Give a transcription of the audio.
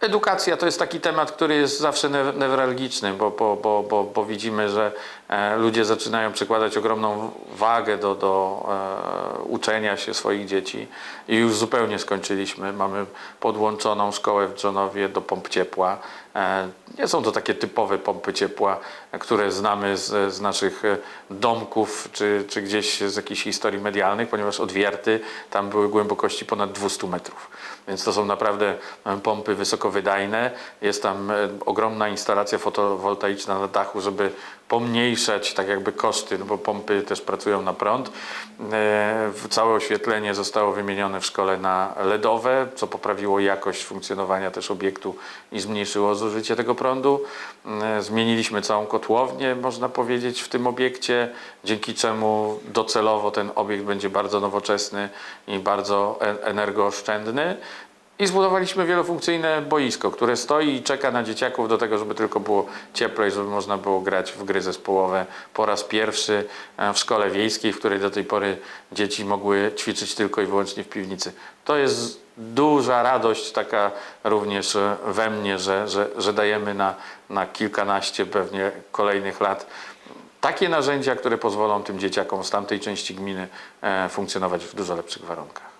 Edukacja to jest taki temat, który jest zawsze ne- newralgiczny, bo, bo, bo, bo, bo widzimy, że e, ludzie zaczynają przykładać ogromną wagę do, do e, uczenia się swoich dzieci i już zupełnie skończyliśmy. Mamy podłączoną szkołę w Dżonowie do pomp ciepła. E, nie są to takie typowe pompy ciepła, które znamy z, z naszych e, domków czy, czy gdzieś z jakichś historii medialnych, ponieważ odwierty tam były głębokości ponad 200 metrów. Więc to są naprawdę e, pompy wysokowydajne. Jest tam ogromna instalacja fotowoltaiczna na dachu, żeby pomniejszać tak jakby koszty, no bo pompy też pracują na prąd. E, Całe oświetlenie zostało wymienione w szkole na LEDowe, co poprawiło jakość funkcjonowania też obiektu i zmniejszyło zużycie tego prądu. E, Zmieniliśmy całą kotłownię, można powiedzieć, w tym obiekcie, dzięki czemu docelowo ten obiekt będzie bardzo nowoczesny i bardzo energooszczędny. I zbudowaliśmy wielofunkcyjne boisko, które stoi i czeka na dzieciaków do tego, żeby tylko było ciepło i żeby można było grać w gry zespołowe po raz pierwszy e, w szkole wiejskiej, w której do tej pory dzieci mogły ćwiczyć tylko i wyłącznie w piwnicy. To jest duża radość taka również e, we mnie, że, że, że dajemy na, na kilkanaście pewnie kolejnych lat takie narzędzia, które pozwolą tym dzieciakom z tamtej części gminy e, funkcjonować w dużo lepszych warunkach.